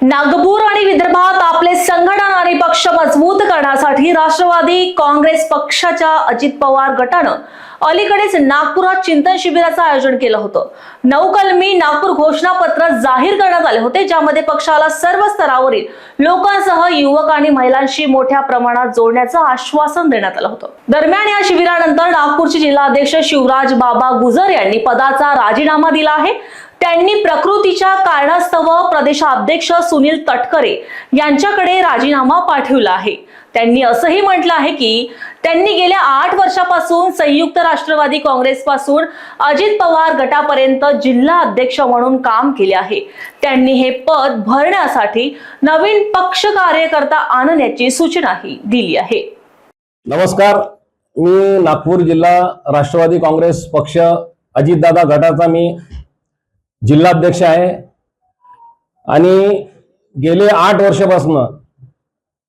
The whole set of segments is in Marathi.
नागपूर आणि विदर्भात आपले संघटन आणि पक्ष मजबूत करण्यासाठी राष्ट्रवादी काँग्रेस पक्षाच्या अजित पवार गटानं अलीकडेच नागपुरात चिंतन शिबिराचं आयोजन केलं होतं. नऊ कलमी नागपूर घोषणापत्र जाहीर करण्यात आले होते ज्यामध्ये पक्षाला सर्व स्तरावरील लोकांसह युवक आणि महिलांशी मोठ्या प्रमाणात जोडण्याचं आश्वासन देण्यात आलं होतं. दरम्यान या शिबिरानंतर नागपूरचे जिल्हाध्यक्ष शिवराज बाबा गुजर यांनी पदाचा राजीनामा दिला आहे. त्यांनी प्रकृतीच्या कारणास्तव प्रदेशाध्यक्ष सुनील तटकरे यांच्याकडे राजीनामा पाठविला आहे. त्यांनी असंही म्हटलं आहे की त्यांनी गेल्या आठ वर्षापासून संयुक्त राष्ट्रवादी काँग्रेस पासून अजित पवार गटापर्यंत जिल्हा अध्यक्ष म्हणून काम केले आहे. त्यांनी हे पद भरण्यासाठी नवीन पक्ष कार्यकर्ता आणण्याची सूचनाही दिली आहे. नमस्कार. मी नागपूर जिल्हा राष्ट्रवादी काँग्रेस पक्ष अजितदादा गटाचा मी जिल्हाध्यक्ष आहे. आणि गेले आठ वर्षापासून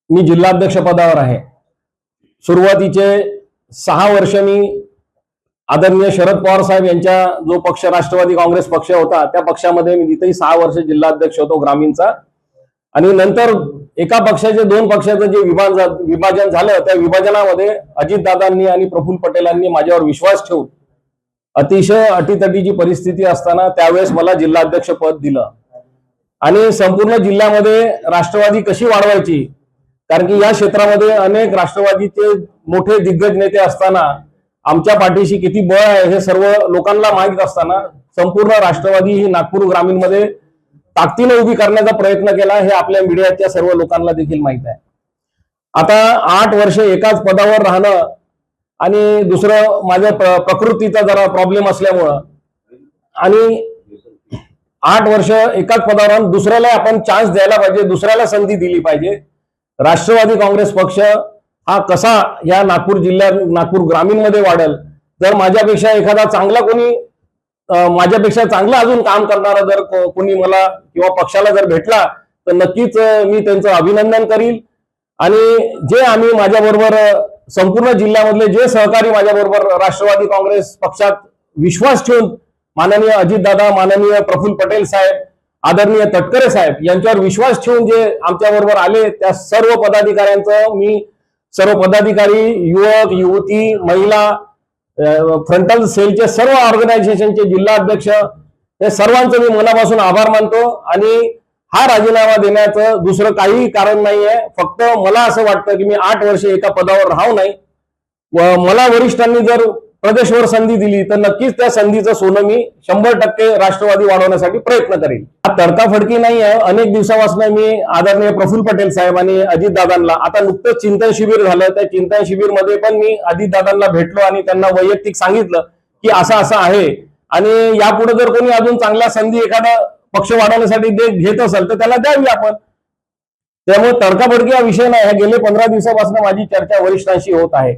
मी जिल्हाध्यक्ष पदावर आहे. सुरुवातीचे सहा वर्ष मी आदरणीय शरद पवार साहेब यांच्या जो पक्ष राष्ट्रवादी काँग्रेस पक्ष होता त्या पक्षामध्ये मी तिथेही सहा वर्ष जिल्हाध्यक्ष होतो ग्रामीणचा. आणि नंतर एका पक्षाचे दोन पक्षाचं जे विभाजन विभाजन झालं त्या विभाजनामध्ये अजितदादांनी आणि प्रफुल्ल पटेलांनी माझ्यावर विश्वास ठेवून अतिशय अटीतटीची परिस्थिती असताना त्यावेळेस मला जिल्हाध्यक्ष पद दिलं. आणि संपूर्ण जिल्ह्यामध्ये राष्ट्रवादी कशी वाढवायची? कारण की या क्षेत्रामध्ये अनेक राष्ट्रवादीचे मोठे दिग्गज नेते असताना आमच्या पाठीशी किती बळ आहे हे सर्व लोकांना माहीत असताना संपूर्ण राष्ट्रवादी ही नागपूर ग्रामीणमध्ये ताकदीने उभी करण्याचा प्रयत्न केला हे आपल्या मीडियाच्या सर्व लोकांना देखील माहीत आहे. आता आठ वर्ष एकाच पदावर राहणं आणि दुसरं माझ्या प्र- प्रकृतीचा जरा प्रॉब्लेम असल्यामुळं. आणि आठ वर्ष एकाच पदावर दुसऱ्याला आपण चान्स द्यायला पाहिजे दुसऱ्याला संधी दिली पाहिजे. राष्ट्रवादी काँग्रेस पक्ष हा कसा या नागपूर जिल्ह्यात नागपूर ग्रामीणमध्ये वाढेल जर माझ्यापेक्षा एखादा चांगला कोणी माझ्यापेक्षा चांगलं अजून काम करणारा जर को- कोणी मला किंवा पक्षाला जर भेटला तर नक्कीच मी त्यांचं अभिनंदन करील. आणि जे आम्ही माझ्याबरोबर संपूर्ण जिल्ह्यामधले जे सहकारी माझ्याबरोबर राष्ट्रवादी काँग्रेस पक्षात विश्वास ठेवून माननीय अजितदादा माननीय प्रफुल्ल पटेल साहेब आदरणीय तटकरे साहेब यांच्यावर विश्वास ठेवून जे आमच्या बरोबर आले त्या सर्व पदाधिकाऱ्यांचं मी सर्व पदाधिकारी युवक युवती महिला फ्रंटल सेलचे सर्व ऑर्गनायझेशनचे जिल्हा अध्यक्ष हे सर्वांचं मी मनापासून आभार मानतो आणि हा राजीनामा देण्याचं दुसरं काही कारण नाहीये. फक्त मला असं वाटतं की मी आठ वर्ष एका पदावर राहू नाही व मला वरिष्ठांनी जर प्रदेशवर संधी दिली तर नक्कीच त्या संधीचं सोनं मी शंभर टक्के राष्ट्रवादी वाढवण्यासाठी प्रयत्न करेन हा तडकाफडकी नाही आहे अनेक दिवसापासून मी आदरणीय प्रफुल्ल पटेल साहेब आणि अजितदादांना आता नुकतंच चिंतन शिबिर झालं त्या चिंतन शिबिरमध्ये पण मी अजितदादांना भेटलो आणि त्यांना वैयक्तिक सांगितलं की असं असं आहे. आणि यापुढे जर कोणी अजून चांगल्या संधी एखादा पक्ष वाढवण्यासाठी देख घेत असेल तर त्याला द्यावी आपण. त्यामुळे तडकाफडकी हा विषय नाही. हा गेले पंधरा दिवसापासून माझी चर्चा वरिष्ठांशी होत आहे.